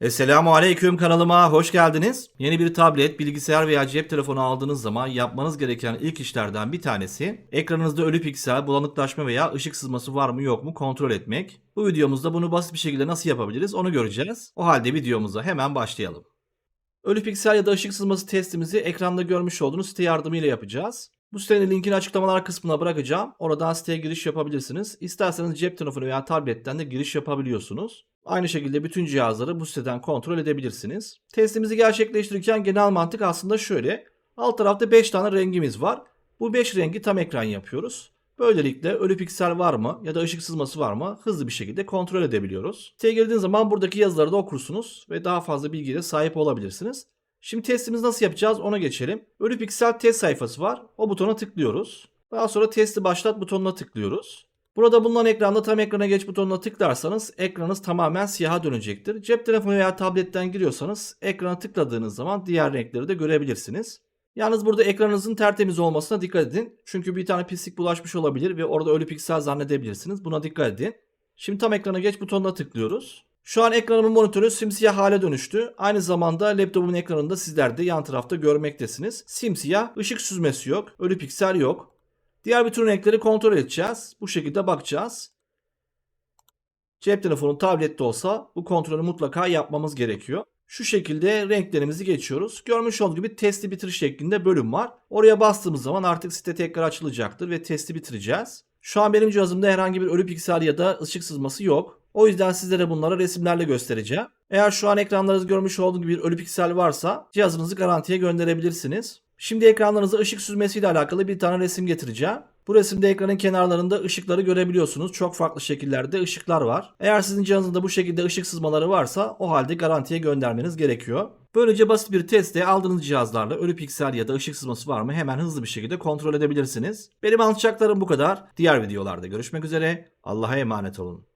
Esselamu Aleyküm kanalıma hoş geldiniz. Yeni bir tablet, bilgisayar veya cep telefonu aldığınız zaman yapmanız gereken ilk işlerden bir tanesi ekranınızda ölü piksel, bulanıklaşma veya ışık sızması var mı yok mu kontrol etmek. Bu videomuzda bunu basit bir şekilde nasıl yapabiliriz onu göreceğiz. O halde videomuza hemen başlayalım. Ölü piksel ya da ışık sızması testimizi ekranda görmüş olduğunuz site yardımıyla yapacağız. Bu sitenin linkini açıklamalar kısmına bırakacağım. Oradan siteye giriş yapabilirsiniz. İsterseniz cep telefonu veya tabletten de giriş yapabiliyorsunuz. Aynı şekilde bütün cihazları bu siteden kontrol edebilirsiniz. Testimizi gerçekleştirirken genel mantık aslında şöyle. Alt tarafta 5 tane rengimiz var. Bu 5 rengi tam ekran yapıyoruz. Böylelikle ölü piksel var mı ya da ışık sızması var mı hızlı bir şekilde kontrol edebiliyoruz. Siteye girdiğiniz zaman buradaki yazıları da okursunuz ve daha fazla bilgiye sahip olabilirsiniz. Şimdi testimizi nasıl yapacağız ona geçelim. Ölü piksel test sayfası var. O butona tıklıyoruz. Daha sonra testi başlat butonuna tıklıyoruz. Burada bulunan ekranda tam ekrana geç butonuna tıklarsanız ekranınız tamamen siyaha dönecektir. Cep telefonu veya tabletten giriyorsanız ekrana tıkladığınız zaman diğer renkleri de görebilirsiniz. Yalnız burada ekranınızın tertemiz olmasına dikkat edin. Çünkü bir tane pislik bulaşmış olabilir ve orada ölü piksel zannedebilirsiniz. Buna dikkat edin. Şimdi tam ekrana geç butonuna tıklıyoruz. Şu an ekranımın monitörü simsiyah hale dönüştü. Aynı zamanda laptopumun ekranında sizler de yan tarafta görmektesiniz. Simsiyah, ışık süzmesi yok, ölü piksel yok. Diğer bütün renkleri kontrol edeceğiz. Bu şekilde bakacağız. Cep telefonu tablette olsa bu kontrolü mutlaka yapmamız gerekiyor. Şu şekilde renklerimizi geçiyoruz. Görmüş olduğunuz gibi testi bitiriş şeklinde bölüm var. Oraya bastığımız zaman artık site tekrar açılacaktır ve testi bitireceğiz. Şu an benim cihazımda herhangi bir ölü piksel ya da ışık sızması yok. O yüzden sizlere bunları resimlerle göstereceğim. Eğer şu an ekranlarınızda görmüş olduğunuz gibi bir ölü piksel varsa cihazınızı garantiye gönderebilirsiniz. Şimdi ekranlarınıza ışık süzmesiyle alakalı bir tane resim getireceğim. Bu resimde ekranın kenarlarında ışıkları görebiliyorsunuz. Çok farklı şekillerde ışıklar var. Eğer sizin cihazınızda bu şekilde ışık sızmaları varsa o halde garantiye göndermeniz gerekiyor. Böylece basit bir testte aldığınız cihazlarla ölü piksel ya da ışık sızması var mı hemen hızlı bir şekilde kontrol edebilirsiniz. Benim anlatacaklarım bu kadar. Diğer videolarda görüşmek üzere. Allah'a emanet olun.